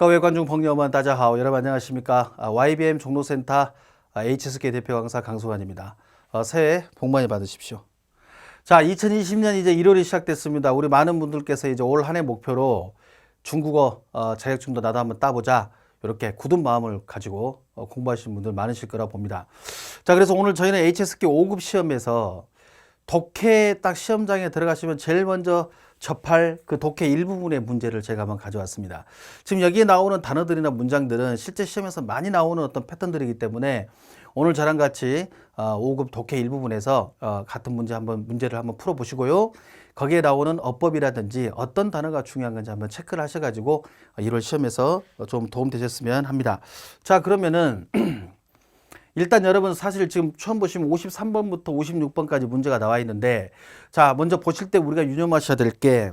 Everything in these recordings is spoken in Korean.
各位观众朋友们，大家好. 여러분 안녕하십니까? 아, YBM 종로센터 아, HSK 대표 강사 강수환입니다. 어, 새해 복 많이 받으십시오. 자, 2020년 이제 1월이 시작됐습니다. 우리 많은 분들께서 이제 올 한 해 목표로 중국어 어, 자격증도 나도 한번 따보자. 이렇게 굳은 마음을 가지고 어, 공부하시는 분들 많으실 거라 봅니다. 자, 그래서 오늘 저희는 HSK 5급 시험에서 독해 딱 시험장에 들어가시면 제일 먼저 접할 그 독해 일부분의 문제를 제가 한번 가져왔습니다. 지금 여기에 나오는 단어들이나 문장들은 실제 시험에서 많이 나오는 어떤 패턴들이기 때문에 오늘 저랑 같이 어, 5급 독해 일부분에서 어, 같은 문제 한번 문제를 한번 풀어보시고요. 거기에 나오는 어법이라든지 어떤 단어가 중요한 건지 한번 체크를 하셔가지고 1월 시험에서 좀 도움 되셨으면 합니다. 자 그러면은 일단 여러분 사실 지금 처음 보시면 53번부터 56번까지 문제가 나와 있는데 자 먼저 보실 때 우리가 유념하셔야 될 게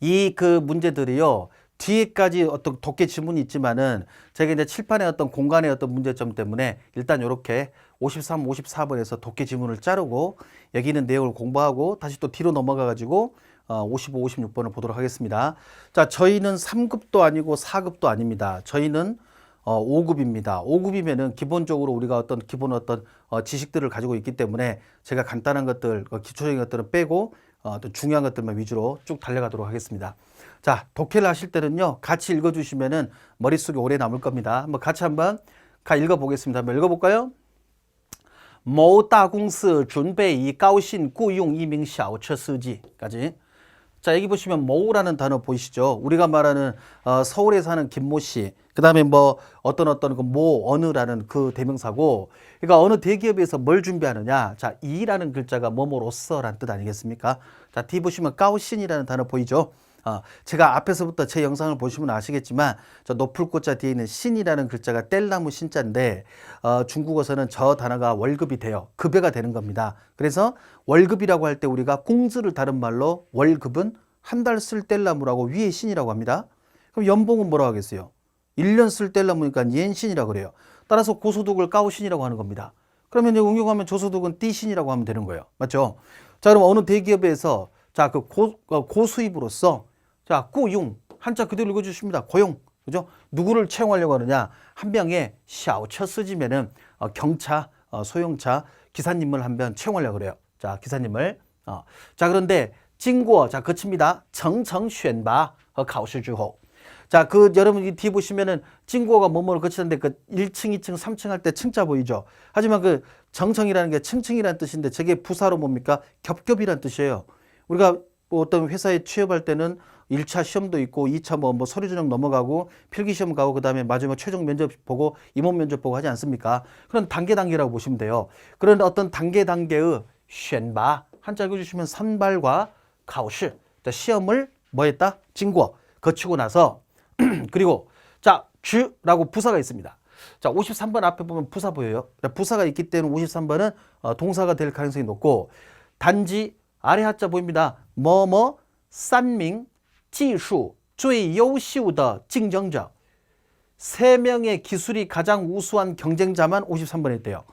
이 그 문제들이요 뒤에까지 어떤 독해 지문이 있지만은 제가 이제 칠판의 어떤 공간의 어떤 문제점 때문에 일단 이렇게 53, 54번에서 독해 지문을 자르고 여기 있는 내용을 공부하고 다시 또 뒤로 넘어가 가지고 어, 55, 56번을 보도록 하겠습니다. 자, 저희는 3급도 아니고 4급도 아닙니다. 저희는 어, 5급입니다. 5급이면은 기본적으로 우리가 어떤 기본 어떤 어, 지식들을 가지고 있기 때문에 제가 간단한 것들, 어, 기초적인 것들은 빼고 어, 어떤 중요한 것들만 위주로 쭉 달려가도록 하겠습니다. 자, 독해를 하실 때는요, 같이 읽어주시면은 머릿속에 오래 남을 겁니다. 한번 같이 한번 가 읽어보겠습니다. 한번 읽어볼까요? 某大公司准备以高薪雇佣一名小车司机까지 자, 여기 보시면 모우라는 단어 보이시죠? 우리가 말하는 어, 서울에 사는 김모 씨. 그 다음에 뭐 어떤 어떤 그 모 어느라는 그 대명사고. 그러니까 어느 대기업에서 뭘 준비하느냐? 자, 이라는 글자가 뭐뭐로서라는 뜻 아니겠습니까? 자, 뒤 보시면 까우신이라는 단어 보이죠? 어, 제가 앞에서부터 제 영상을 보시면 아시겠지만 저 높을 꽃자 뒤에 있는 신이라는 글자가 뗄나무 신자인데 어, 중국어서는 저 단어가 월급이 돼요. 급여가 되는 겁니다. 그래서 월급이라고 할 때 우리가 공즈를 다른 말로 월급은 한 달 쓸 뗄나무라고 위에 신이라고 합니다. 그럼 연봉은 뭐라고 하겠어요? 1년 쓸 뗄나무니까 옌신이라고 그래요. 따라서 고소득을 까우신이라고 하는 겁니다. 그러면 이제 응용하면 조소득은 띠신이라고 하면 되는 거예요. 맞죠? 자, 그럼 어느 대기업에서 자, 그 고, 어, 고수입으로서 자, 꾸용 한자 그대로 읽어 주십니다. 고용. 그죠? 누구를 채용하려고 하느냐? 한 명의 샤오처 쓰지면은 어, 경차, 어, 소형차 기사님을 한 명 채용하려고 그래요. 자, 기사님을. 어. 자, 그런데 징고 자, 거칩니다. 정청选拔 和考试之后 자, 그 여러분 이 뒤 보시면은 징고가 뭐뭐를 거치는데 그 1층, 2층, 3층 할 때 층자 보이죠? 하지만 그 정청이라는 게 층층이라는 뜻인데 저게 부사로 뭡니까? 겹겹이라는 뜻이에요. 우리가 뭐 어떤 회사에 취업할 때는 1차 시험도 있고 2차 뭐, 뭐 서류 전형 넘어가고 필기 시험 가고 그다음에 마지막 최종 면접 보고 임원 면접 보고 하지 않습니까? 그런 단계 단계라고 보시면 돼요. 그런 어떤 단계 단계의 选拔 한자 읽어 주시면 선발과 가오시 시험을 뭐 했다? 징고 거치고 나서 그리고 자, 주라고 부사가 있습니다. 자, 53번 앞에 보면 부사 보여요. 부사가 있기 때문에 53번은 어, 동사가 될 가능성이 높고 단지 아래 하자 보입니다. 뭐뭐 산밍 技术最优秀的竞争者세 명의 기술이 가장 우수한 경쟁자만 53번에 있대요.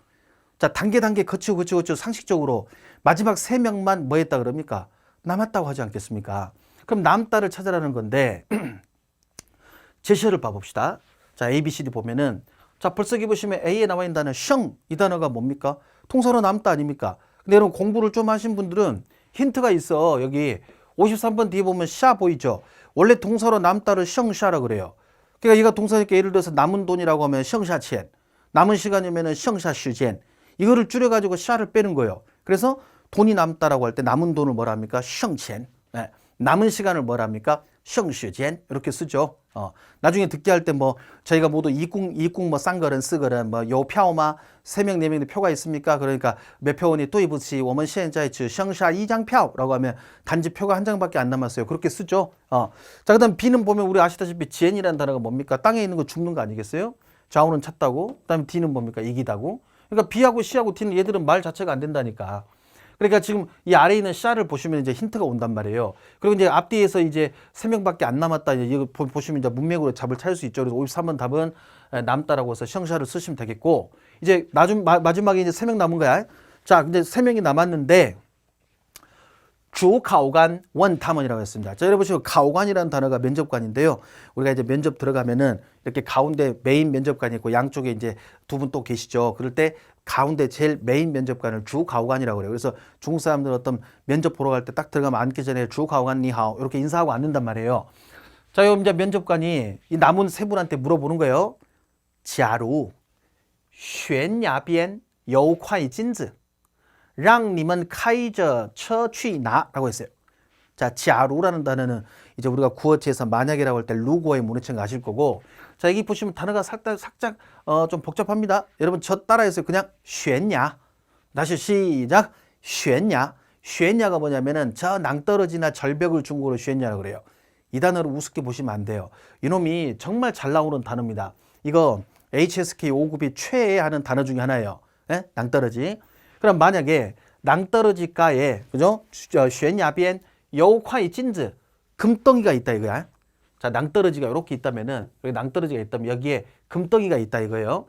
자, 단계 단계 거치고 거치고 거치고 상식적으로 마지막 세 명만 뭐 했다 그럽니까? 남았다고 하지 않겠습니까? 그럼 남다를 찾아라는 건데 제시어를 봐봅시다. 자, A, B, C, D 보면은 자, 벌써 여기 보시면 A에 나와 있는 단어 성, 이 단어가 뭡니까? 통사로 남다 아닙니까? 근데 여러분 공부를 좀 하신 분들은 힌트가 있어. 여기 53번 뒤에 보면 샤 보이죠? 원래 동사로 남다를 성샤라 그래요. 그러니까 이가 동사니까 예를 들어서 남은 돈이라고 하면 성샤첸, 남은 시간이면은 성샤시젠. 이거를 줄여 가지고 샤를 빼는 거예요. 그래서 돈이 남다라고 할 때 남은 돈을 뭐라 합니까? 성첸. 네. 남은 시간을 뭐라 합니까? 성시젠 이렇게 쓰죠. 어. 나중에 듣게 할 때 뭐 저희가 모두 이국 이국 뭐 싼거는 쓰거든 뭐요 표마 세명 네 명의 표가 있습니까? 그러니까 몇 표원이 또 이부치 워먼 시엔자이츠 성샤 이장 표라고 하면 단지 표가 한 장밖에 안 남았어요. 그렇게 쓰죠. 어. 자 그다음 B는 보면 우리 아시다시피 지엔이라는 단어가 뭡니까? 땅에 있는 거 죽는 거 아니겠어요? 좌우는 찾다고 그다음에 D는 뭡니까? 이기다고. 그러니까 B하고 C하고 D는 얘들은 말 자체가 안 된다니까. 그러니까 지금 이 아래에 있는 샤를 보시면 이제 힌트가 온단 말이에요. 그리고 이제 앞뒤에서 이제 세 명밖에 안 남았다. 이거 보- 보시면 이제 문맥으로 답을 찾을 수 있죠. 그래서 53번 답은 에, 남다라고 해서 형샤를 쓰시면 되겠고 이제 마지막에 이제 세 명 남은 거야. 자, 근데 세 명이 남았는데 주 가오관 원탐원이라고 했습니다. 자, 여러분 지금 가오관이라는 단어가 면접관인데요. 우리가 이제 면접 들어가면은 이렇게 가운데 메인 면접관이 있고 양쪽에 이제 두 분 또 계시죠. 그럴 때 가운데 제일 메인 면접관을 주 가오관이라고 그래요. 그래서 중국 사람들은 어떤 면접 보러 갈 때 딱 들어가면 앉기 전에 주 가오관 니하오 이렇게 인사하고 앉는단 말이에요. 자, 그럼 이제 면접관이 이 남은 세 분한테 물어보는 거예요. 假如悬崖边有块金子 랑님은 카이저 처취나라고 했어요. 자, 지아루라는 단어는 이제 우리가 구어체에서 만약이라고 할 때 루고의 문해층 아실 거고 자, 여기 보시면 단어가 살짝, 살짝 어, 좀 복잡합니다. 여러분 저 따라해서 그냥 쉐냐 다시 시작 쉐냐 쉐냐가 뭐냐면은 저 낭떠러지나 절벽을 중국어로 쉐냐라고 그래요. 이 단어를 우습게 보시면 안 돼요. 이놈이 정말 잘 나오는 단어입니다. 이거 HSK 5급이 최애하는 단어 중에 하나예요. 에? 낭떠러지. 그럼 만약에 낭떠러지가에 그죠? 어, 쉔야비엔 여우콰이 찐즈 금덩이가 있다 이거야. 자, 낭떠러지가 이렇게 있다면은 여기 낭떠러지가 있다면 여기에 금덩이가 있다 이거예요.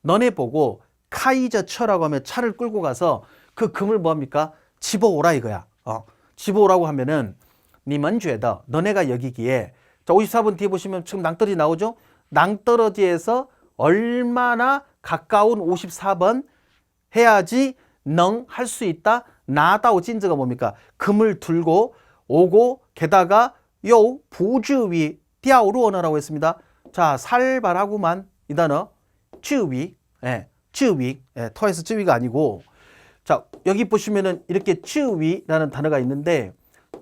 너네 보고 카이저처라고 하면 차를 끌고 가서 그 금을 뭐합니까? 집어오라 이거야. 어. 집어오라고 하면은 니먼 죄다. 너네가 여기기에 자, 54번 뒤에 보시면 지금 낭떠러지 나오죠? 낭떠러지에서 얼마나 가까운 54번 해야지 능 할 수 있다. 나다오 찐즈가 뭡니까? 금을 들고 오고 게다가 요 부주위 띠아오르어너라고 했습니다. 자 살발하구만 이 단어 쯔위 예, 쯔위 예, 터에서 쯔위가 아니고 자 여기 보시면은 이렇게 쯔위라는 단어가 있는데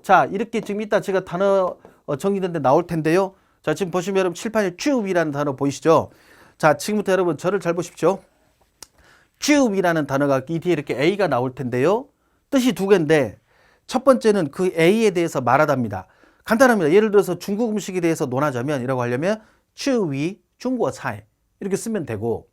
자 이렇게 지금 이따 제가 단어 어, 정리된데 나올 텐데요. 자 지금 보시면 칠판에 쯔위라는 단어 보이시죠? 자 지금부터 여러분 저를 잘 보십시오. 쯔위라는 단어가 이 뒤에 이렇게 A가 나올 텐데요. 뜻이 두 개인데 첫 번째는 그 A에 대해서 말하답니다. 간단합니다. 예를 들어서 중국 음식에 대해서 논하자면 이라고 하려면 쯔위 중국어 차이 이렇게 쓰면 되고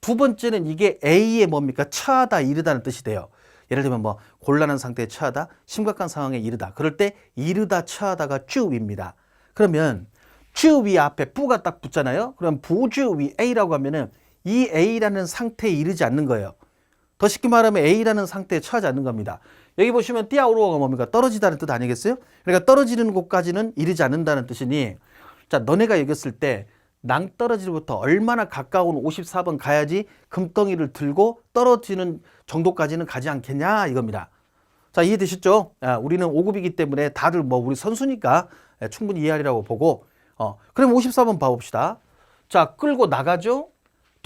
두 번째는 이게 A에 뭡니까? 처하다 이르다는 뜻이 돼요. 예를 들면 뭐 곤란한 상태에 처하다, 심각한 상황에 이르다. 그럴 때 이르다 처하다가 쯔위입니다. 그러면 쯔위 앞에 뿌가 딱 붙잖아요. 그럼 부쯔위 A라고 하면은 이 A라는 상태에 이르지 않는 거예요. 더 쉽게 말하면 A라는 상태에 처하지 않는 겁니다. 여기 보시면 띠아오로가 뭡니까? 떨어지다는 뜻 아니겠어요? 그러니까 떨어지는 곳까지는 이르지 않는다는 뜻이니 자 너네가 여겼을 때 낭떠러지로부터 얼마나 가까운 54번 가야지 금덩이를 들고 떨어지는 정도까지는 가지 않겠냐 이겁니다. 자 이해되셨죠? 아, 우리는 5급이기 때문에 다들 뭐 우리 선수니까 예, 충분히 이해하리라고 보고 어 그럼 54번 봐봅시다. 자 끌고 나가죠.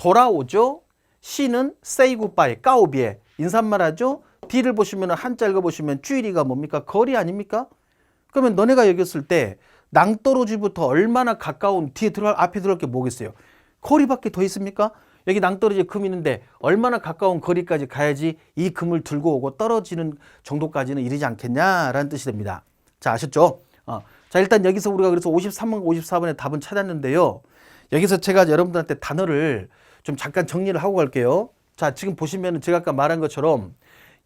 돌아오죠. C는 say goodbye, 까오비에 인사말 하죠. D를 보시면 한자 읽어보시면 쭈이리가 뭡니까? 거리 아닙니까? 그러면 너네가 여겼을 때 낭떠러지부터 얼마나 가까운 뒤에 들어갈 앞에 들어갈 게 뭐겠어요? 거리밖에 더 있습니까? 여기 낭떠러지 금 있는데 얼마나 가까운 거리까지 가야지 이 금을 들고 오고 떨어지는 정도까지는 이르지 않겠냐라는 뜻이 됩니다. 자 아셨죠? 어. 자 일단 여기서 우리가 그래서 53번, 54번의 답은 찾았는데요. 여기서 제가 여러분들한테 단어를 좀 잠깐 정리를 하고 갈게요. 자 지금 보시면 제가 아까 말한 것처럼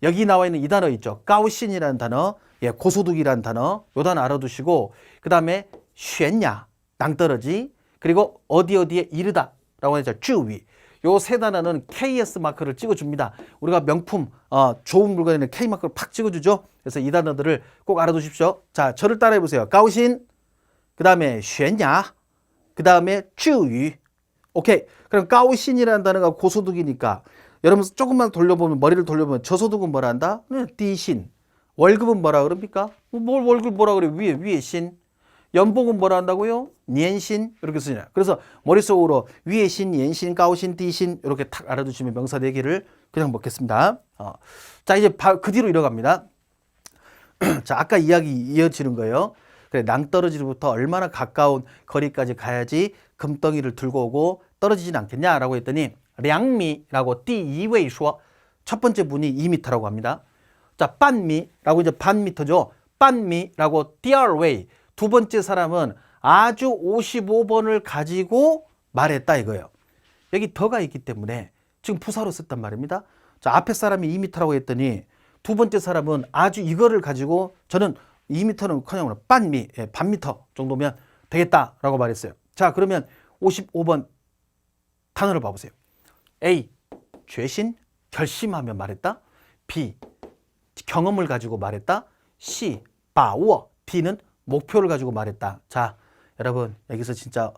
여기 나와 있는 이 단어 있죠. 까우신이라는 단어, 예, 고소득이라는 단어, 요 단어 알아두시고, 그 다음에 쉔야, 낭떠러지, 그리고 어디 어디에 이르다 라고 하죠. 쭈위. 요 세 단어는 KS 마크를 찍어줍니다. 우리가 명품, 어, 좋은 물건에는 K 마크를 팍 찍어주죠. 그래서 이 단어들을 꼭 알아두십시오. 자, 저를 따라해 보세요. 까우신, 그 다음에 쉔야, 그 다음에 쭈위. 오케이. 그럼 까우신이라는 단어가 고소득이니까 여러분 조금만 돌려보면 머리를 돌려보면 저소득은 뭐라 한다? 네, 디신. 월급은 뭐라 그럽니까? 뭘 월급 뭐라 그래? 위에 위에 신. 연봉은 뭐라 한다고요? 년신 이렇게 쓰냐. 그래서 머릿속으로 위에 신, 연신, 가오신, 디신 이렇게 탁 알아두시면 명사 네 개를 그냥 먹겠습니다. 어. 자 이제 바, 그 뒤로 이어갑니다. 자 아까 이야기 이어지는 거예요. 그래 낭떠러지로부터 얼마나 가까운 거리까지 가야지 금덩이를 들고 오고 떨어지진 않겠냐라고 했더니 량미라고 띠2웨이 슈어 첫 번째 분이 2미터라고 합니다. 자, 반미라고 이제 반미터죠. 반미라고 띠얼웨이 두 번째 사람은 아주 55번을 가지고 말했다 이거예요. 여기 더가 있기 때문에 지금 부사로 썼단 말입니다. 자, 앞에 사람이 2미터라고 했더니 두 번째 사람은 아주 이거를 가지고 저는 2미터는 커녕 반미, 예, 반미터 정도면 되겠다라고 말했어요. 자, 그러면 55번 단어를 봐보세요. A.决신 결심하며 말했다. B. 경험을 가지고 말했다. 시, 바워. B는 목표를 가지고 말했다. 자, 여러분 여기서 진짜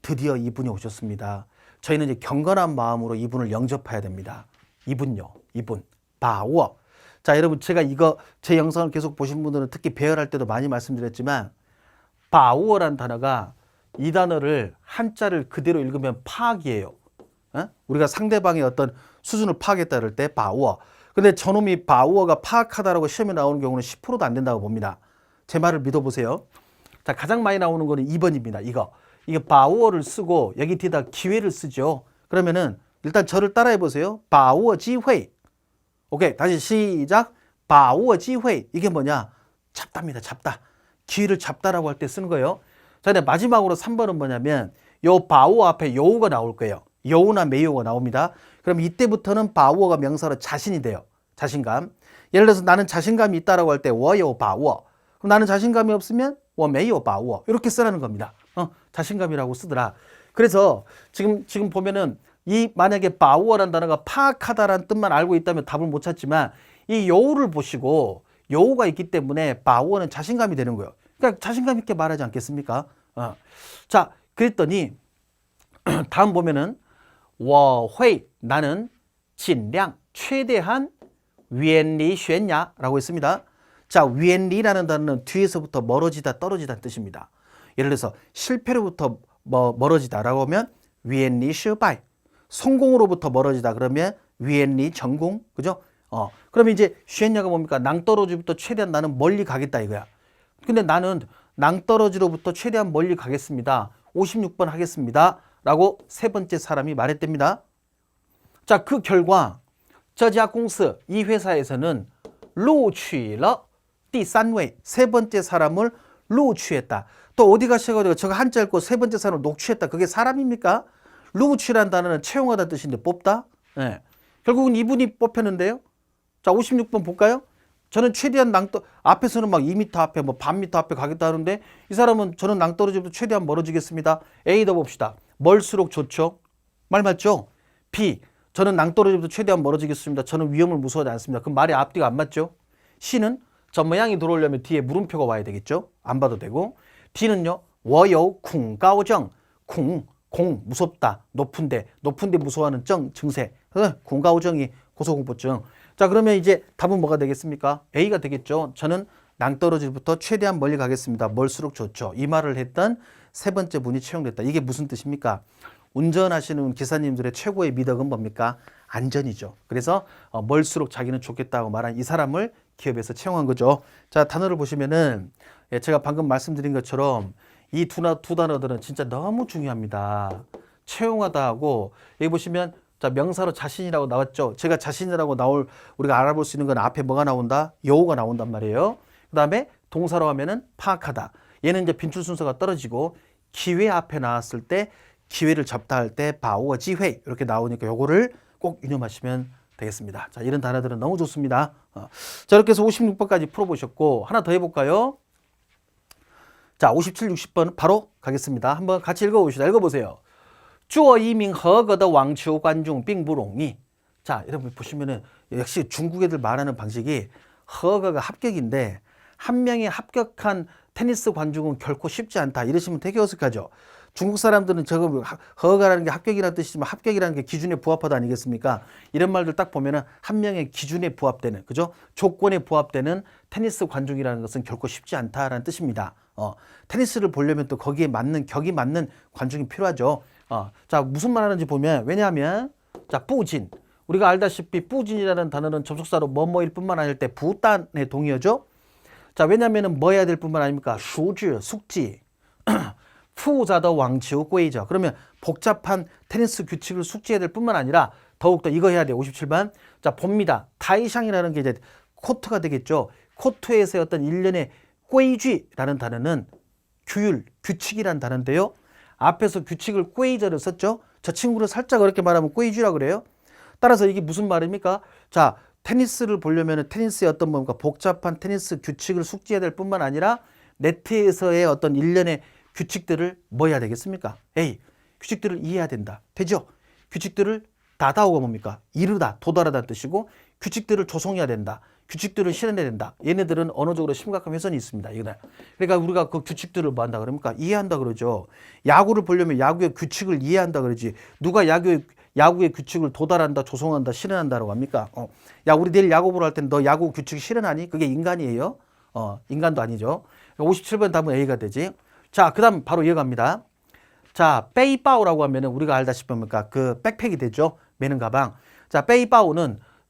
드디어 이분이 오셨습니다. 저희는 이제 경건한 마음으로 이분을 영접해야 됩니다. 이분요, 이분. 바워. 자, 여러분 제가 이거 제 영상을 계속 보신 분들은 특히 배열할 때도 많이 말씀드렸지만 바우어란 단어가 이 단어를 한자를 그대로 읽으면 파악이에요. 어? 우리가 상대방의 어떤 수준을 파악했다 그럴 때 바우어. 근데 저놈이 바우어가 파악하다라고 시험에 나오는 경우는 10%도 안 된다고 봅니다. 제 말을 믿어보세요. 자, 가장 많이 나오는 거는 2번입니다. 이거. 이게 바우어를 쓰고 여기 뒤에다 기회를 쓰죠. 그러면은 일단 저를 따라해 보세요. 바우어 지회. 오케이. 다시 시작. 바우어 지회. 이게 뭐냐? 잡다입니다. 잡다. 기회를 잡다라고 할 때 쓰는 거예요. 자, 근데 마지막으로 3번은 뭐냐면 요 바우어 앞에 요우가 나올 거예요. 요우나 메요가 나옵니다. 그럼 이때부터는 바우어가 명사로 자신이 돼요. 자신감. 예를 들어서 나는 자신감이 있다라고 할 때 워요 바우어. 그럼 나는 자신감이 없으면 워메요 바우어. 이렇게 쓰라는 겁니다. 어, 자신감이라고 쓰더라. 그래서 지금 지금 보면은 이 만약에 바우어란 단어가 파악하다라는 뜻만 알고 있다면 답을 못 찾지만 이 요우를 보시고 요우가 있기 때문에 바우어는 자신감이 되는 거예요. 그러니까 자신감 있게 말하지 않겠습니까? 어. 자, 그랬더니 다음 보면은 워회 나는 진량 최대한 위엔리 쉐냐라고 했습니다. 자, 위엔리라는 단어는 뒤에서부터 멀어지다 떨어지다 뜻입니다. 예를 들어서 실패로부터 뭐 멀어지다라고 하면 위엔리 슈바이 성공으로부터 멀어지다 그러면 위엔리 전공 그죠? 어 그러면 이제 쉐냐가 뭡니까 낭떠러지부터 최대한 나는 멀리 가겠다 이거야. 근데 나는 낭떠러지로부터 최대한 멀리 가겠습니다. 56번 하겠습니다. 라고 세 번째 사람이 말했답니다. 자, 그 결과 저자공스 이 회사에서는 루취러 띠산웨이 세 번째 사람을 루취했다. 또 어디 가셔가지고 저거 한자 읽고 세 번째 사람을 녹취했다. 그게 사람입니까? 루취란 단어는 채용하다 뜻인데 뽑다. 예. 결국은 이분이 뽑혔는데요. 자, 56번 볼까요? 저는 최대한 낭떠 앞에서는 막 2m 앞에 뭐 반 미터 앞에 가겠다 하는데 이 사람은 저는 낭떠러지부터 최대한 멀어지겠습니다. A더 봅시다. 멀수록 좋죠. 말 맞죠? B 저는 낭떠러지부터 최대한 멀어지겠습니다. 저는 위험을 무서워하지 않습니다. 그럼 말이 앞뒤가 안 맞죠? C는 저 모양이 들어오려면 뒤에 물음표가 와야 되겠죠? 안 봐도 되고 D는요. 我有 쿵가오정 쿵, 공 무섭다. 높은데 높은데 무서워하는 정 증세. 어, 공가오정이 고소공포증. 자 그러면 이제 답은 뭐가 되겠습니까? A가 되겠죠. 저는 낭떠러지부터 최대한 멀리 가겠습니다. 멀수록 좋죠. 이 말을 했던 세 번째 분이 채용됐다. 이게 무슨 뜻입니까? 운전하시는 기사님들의 최고의 미덕은 뭡니까? 안전이죠. 그래서 어, 멀수록 자기는 좋겠다고 말한 이 사람을 기업에서 채용한 거죠. 자 단어를 보시면은 예, 제가 방금 말씀드린 것처럼 이두두 단어들은 진짜 너무 중요합니다. 채용하다 하고 여기 보시면 자 명사로 자신이라고 나왔죠. 제가 자신이라고 나올 우리가 알아볼 수 있는 건 앞에 뭐가 나온다? 여우가 나온단 말이에요. 그다음에 동사로 하면은 파악하다. 얘는 이제 빈출 순서가 떨어지고 기회 앞에 나왔을 때 기회를 잡다 할 때 바우어 지회 이렇게 나오니까 요거를 꼭 유념하시면 되겠습니다. 자 이런 단어들은 너무 좋습니다. 어. 자 이렇게 해서 56번까지 풀어보셨고 하나 더 해볼까요? 자 57, 60번 바로 가겠습니다. 한번 같이 읽어봅시다. 읽어보세요. 주어 이민 허거더 왕치오 관중 빙부롱이 자 여러분 보시면은 역시 중국 애들 말하는 방식이 허거가 합격인데 한 명이 합격한 테니스 관중은 결코 쉽지 않다 이러시면 되게 어색하죠 중국 사람들은 저거 뭐 허가라는 게 합격이라는 뜻이지만 합격이라는 게 기준에 부합하다 아니겠습니까? 이런 말들 딱 보면은 한 명의 기준에 부합되는 그죠? 조건에 부합되는 테니스 관중이라는 것은 결코 쉽지 않다라는 뜻입니다. 어, 테니스를 보려면 또 거기에 맞는 격이 맞는 관중이 필요하죠. 어, 자 무슨 말 하는지 보면 왜냐하면 자 뿌진 우리가 알다시피 뿌진이라는 단어는 접속사로 뭐뭐일 뿐만 아닐 때 부단의 동의어죠. 자 왜냐하면은 뭐 해야 될 뿐만 아닙니까? 수지 숙지 푸자더 왕치우 꿰이죠. 그러면 복잡한 테니스 규칙을 숙지해야 될 뿐만 아니라 더욱더 이거 해야 돼. 57번. 자 봅니다. 타이샹이라는 게 이제 코트가 되겠죠. 코트에서의 어떤 일련의 꿰이쥐라는 단어는 규율, 규칙이라는 단어인데요. 앞에서 규칙을 꿰이저를 썼죠. 저 친구를 살짝 어렵게 말하면 꿰이쥐라 그래요. 따라서 이게 무슨 말입니까? 자, 테니스를 보려면 테니스의 어떤 뭔가 복잡한 테니스 규칙을 숙지해야 될 뿐만 아니라 네트에서의 어떤 일련의 규칙들을 뭐 해야 되겠습니까? A. 규칙들을 이해해야 된다. 되죠? 규칙들을 다다오가 뭡니까? 이르다, 도달하다는 뜻이고 규칙들을 조성해야 된다. 규칙들을 실현해야 된다. 얘네들은 언어적으로 심각한 훼손이 있습니다. 이거는. 그러니까 우리가 그 규칙들을 뭐 한다 그럽니까? 이해한다 그러죠. 야구를 보려면 야구의 규칙을 이해한다 그러지. 누가 야구의 야구의 규칙을 도달한다, 조성한다, 실현한다라고 합니까? 어. 야, 우리 내일 야구 보러 갈땐너 야구 규칙 실현하니? 그게 인간이에요? 어, 인간도 아니죠. 57번 답은 A가 되지. 자, 그 다음 바로 이어갑니다. 자, 베이바오라고 하면은 우리가 알다시피 뭡니까? 그 백팩이 되죠. 매는 가방. 자, 베이바오는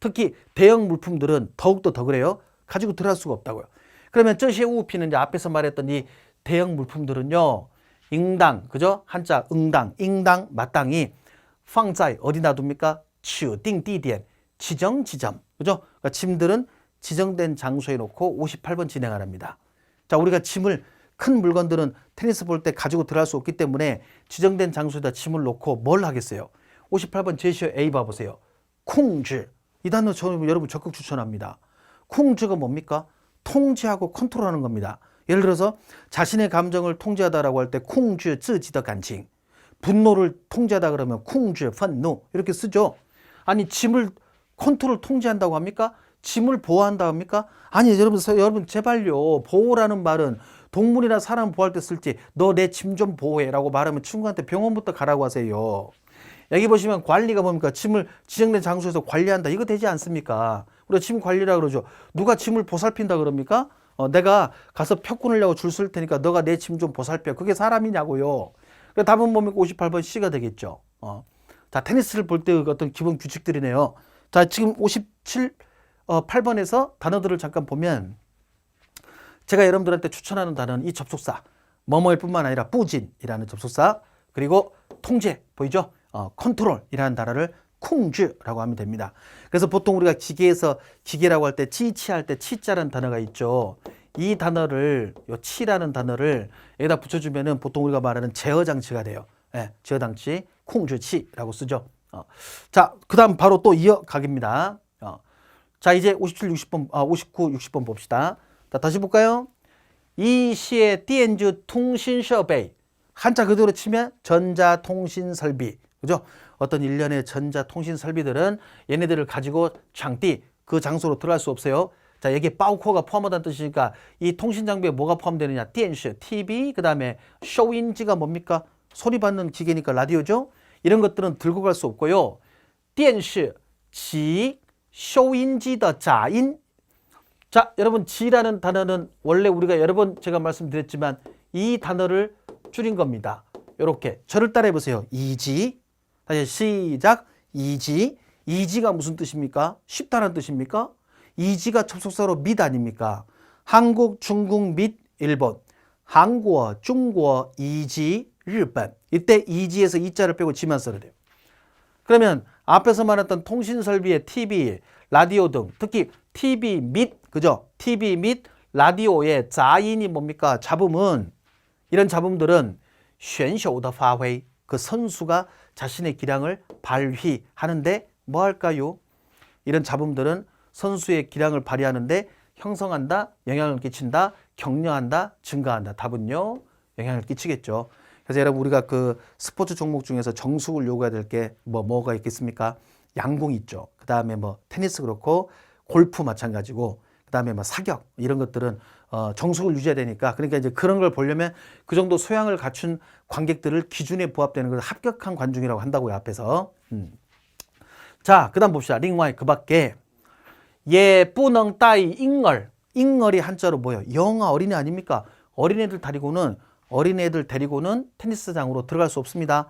특히 대형 물품들은 더욱더 더 그래요. 가지고 들어갈 수가 없다고요. 그러면 전시의 우우피는 이제 앞에서 말했던 이 대형 물품들은요. 잉당, 그죠? 한자 응당, 잉당, 마땅히 황자이 어디 놔둡니까? 치우띵띠디엔 지정 지점. 그죠? 그러니까 짐들은 지정된 장소에 놓고 58번 진행하랍니다. 자, 우리가 짐을 큰 물건들은 테니스 볼 때 가지고 들어갈 수 없기 때문에 지정된 장소에다 짐을 놓고 뭘 하겠어요? 58번 제시어 A 봐보세요. 콩줄 이 단어 저는 여러분 적극 추천합니다. 쿵즈가 뭡니까? 통제하고 컨트롤하는 겁니다. 예를 들어서 자신의 감정을 통제하다라고 할 때 쿵즈 쯔지더 간칭. 분노를 통제하다 그러면 쿵즈 분노 이렇게 쓰죠. 아니 짐을 컨트롤 통제한다고 합니까? 짐을 보호한다 합니까? 아니 여러분 서- 여러분 제발요. 보호라는 말은 동물이나 사람 보호할 때 쓸지 너 내 짐 좀 보호해라고 말하면 친구한테 병원부터 가라고 하세요. 여기 보시면 관리가 뭡니까? 짐을 지정된 장소에서 관리한다. 이거 되지 않습니까? 우리가 짐 관리라 그러죠. 누가 짐을 보살핀다 그럽니까? 어, 내가 가서 표 끊으려고 줄 쓸 테니까 너가 내 짐 좀 보살펴. 그게 사람이냐고요. 그 답은 뭡니까? 58번 C가 되겠죠. 어. 자, 테니스를 볼 때 어떤 기본 규칙들이네요. 자, 지금 57, 어, 8번에서 단어들을 잠깐 보면 제가 여러분들한테 추천하는 단어는 이 접속사 뭐뭐일 뿐만 아니라 뿌진이라는 접속사 그리고 통제 보이죠? 어, 컨트롤이라는 단어를 쿵즈라고 하면 됩니다. 그래서 보통 우리가 기계에서 기계라고 할 때 치치할 때 치자라는 단어가 있죠. 이 단어를 요 치라는 단어를 여기다 붙여주면은 보통 우리가 말하는 제어 장치가 돼요. 예, 제어 장치 쿵즈치라고 쓰죠. 어. 자, 그다음 바로 또 이어가기입니다. 어. 자, 이제 57, 60번, 아, 59, 60번 봅시다. 자, 다시 볼까요? 이 시의 띠엔즈 통신设备 한자 그대로 치면 전자통신 설비. 그죠? 어떤 일련의 전자 통신 설비들은 얘네들을 가지고 장띠 그 장소로 들어갈 수 없어요. 자, 여기에 파우코가 포함하다는 뜻이니까 이 통신 장비에 뭐가 포함되느냐? TNC, TV, 그다음에 쇼윈지가 뭡니까? 소리 받는 기계니까 라디오죠. 이런 것들은 들고 갈 수 없고요. TNC, 지, 쇼윈지 더 자인. 자, 여러분 지라는 단어는 원래 우리가 여러 번 제가 말씀드렸지만 이 단어를 줄인 겁니다. 이렇게 저를 따라해 보세요. 이지, 다시 시작. 이지. 이지가 무슨 뜻입니까? 쉽다는 뜻입니까? 이지가 접속사로 및 아닙니까? 한국, 중국, 및 일본. 한국, 중국, 이지, 일본. 이때 이지에서 이자를 빼고 지만 써야 돼요. 그러면 앞에서 말했던 통신 설비의 TV, 라디오 등 특히 TV 및 그죠? TV 및 라디오의 자인이 뭡니까? 잡음은 이런 잡음들은 选手的发挥그 선수가 자신의 기량을 발휘하는데 뭐 할까요? 이런 잡음들은 선수의 기량을 발휘하는데 형성한다, 영향을 끼친다, 격려한다, 증가한다. 답은요, 영향을 끼치겠죠. 그래서 여러분 우리가 그 스포츠 종목 중에서 정숙을 요구해야 될 게 뭐 뭐가 있겠습니까? 양궁 있죠. 그 다음에 뭐 테니스 그렇고 골프 마찬가지고 그 다음에 뭐 사격 이런 것들은 어, 정숙을 유지해야 되니까 그러니까 이제 그런 걸 보려면 그 정도 소양을 갖춘 관객들을 기준에 부합되는 것을 합격한 관중이라고 한다고요 앞에서. 음. 자, 그다음 봅시다. 링와이 그 밖에 예 뿌능 따이 잉얼 잉얼이 한자로 뭐예요? 영아 어린애 아닙니까? 어린애들 데리고는 어린애들 데리고는 테니스장으로 들어갈 수 없습니다.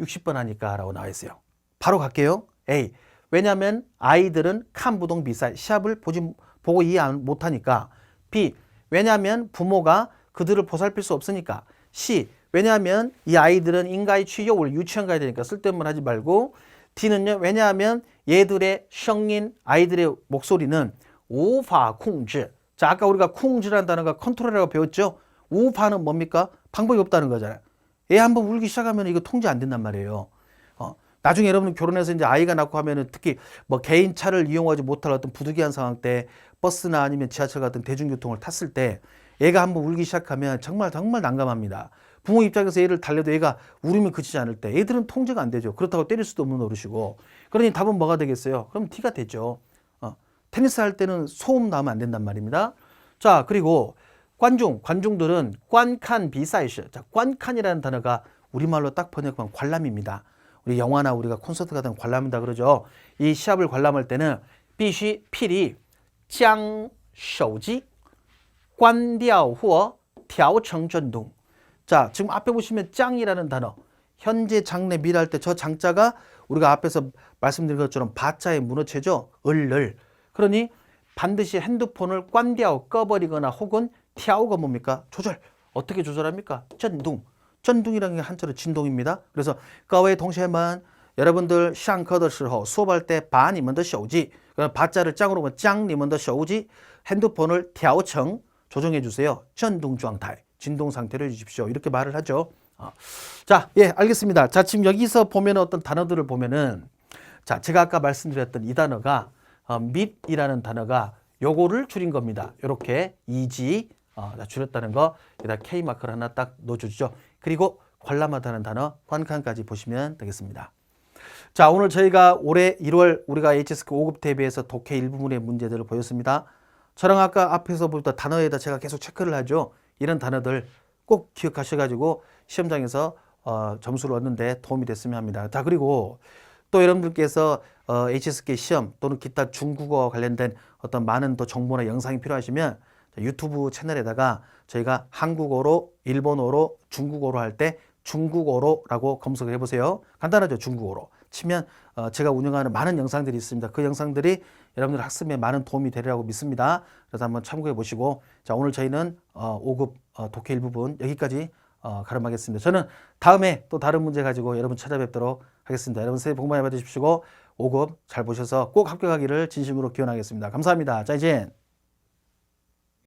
60번 하니까 라고 나와 있어요. 바로 갈게요. A. 왜냐하면 아이들은 칸부동 비쌀 시합을 보지 보고 이해 안- 못하니까. B. 왜냐하면 부모가 그들을 보살필 수 없으니까. C. 왜냐하면 이 아이들은 인가의 취욕을 유치원 가야 되니까 쓸데없는 하지 말고. D는요. 왜냐하면 얘들의 성인 아이들의 목소리는 우파控制 자, 아까 우리가 쿵즈라는 단어가 컨트롤이라고 배웠죠? 우파는 뭡니까? 방법이 없다는 거잖아요. 애 한번 울기 시작하면 이거 통제 안 된단 말이에요. 어, 나중에 여러분 결혼해서 이제 아이가 낳고 하면은 특히 뭐 개인 차를 이용하지 못할 어떤 부득이한 상황 때 버스나 아니면 지하철 같은 대중교통을 탔을 때 애가 한번 울기 시작하면 정말 정말 난감합니다. 부모 입장에서 애를 달래도 애가 울으면 그치지 않을 때 애들은 통제가 안 되죠. 그렇다고 때릴 수도 없는 어르시고. 그러니 답은 뭐가 되겠어요? 그럼 티가 되죠. 어, 테니스 할 때는 소음 나오면 안 된단 말입니다. 자, 그리고 관중, 관중들은 관칸 비사이시. 자, 관칸이라는 단어가 우리말로 딱 번역하면 관람입니다. 우리 영화나 우리가 콘서트 같은 거 관람한다 그러죠. 이 시합을 관람할 때는 必须 필히 将手机关掉或调成震动. 자, 지금 앞에 보시면 짱이라는 단어. 현재 장래 미래할 때 저 장자가 우리가 앞에서 말씀드린 것처럼 바자의 문어체죠. 을을. 그러니 반드시 핸드폰을 관掉 꺼버리거나 혹은 튀아오가 뭡니까? 조절. 어떻게 조절합니까? 전둥. 전둥이라는 게 한자로 진동입니다. 그래서 거의 동시에만 여러분들 上课的时候 수업할 때把你们的手机 그러니까 바자를 짱으로 보면 짱你们的手机 핸드폰을 调成 조정해 주세요. 전동状态 진동 상태로 해 주십시오. 이렇게 말을 하죠. 어. 자, 예, 알겠습니다. 자, 지금 여기서 보면 어떤 단어들을 보면은 자, 제가 아까 말씀드렸던 이 단어가 어, 밑이라는 단어가 요거를 줄인 겁니다. 이렇게 이지 어, 자, 줄였다는 거 여기다 K 마크를 하나 딱 넣어주죠. 그리고 관람하다는 단어 관칸까지 보시면 되겠습니다. 자, 오늘 저희가 올해 1월 우리가 HSK 5급 대비해서 독해 일부분의 문제들을 보였습니다. 저랑 아까 앞에서부터 단어에다 제가 계속 체크를 하죠. 이런 단어들 꼭 기억하셔가지고 시험장에서 어, 점수를 얻는데 도움이 됐으면 합니다. 자, 그리고 또 여러분들께서 어, HSK 시험 또는 기타 중국어 관련된 어떤 많은 또 정보나 영상이 필요하시면 자, 유튜브 채널에다가 저희가 한국어로, 일본어로, 중국어로 할 때 중국어로라고 검색을 해보세요. 간단하죠, 중국어로. 치면 어, 제가 운영하는 많은 영상들이 있습니다. 그 영상들이 여러분들 학습에 많은 도움이 되리라고 믿습니다. 그래서 한번 참고해 보시고 자 오늘 저희는 어, 5급 어, 독해 일부분 여기까지 어, 가름하겠습니다. 저는 다음에 또 다른 문제 가지고 여러분 찾아뵙도록 하겠습니다. 여러분 새해 복 많이 받으십시오. 5급 잘 보셔서 꼭 합격하기를 진심으로 기원하겠습니다. 감사합니다. 자 이제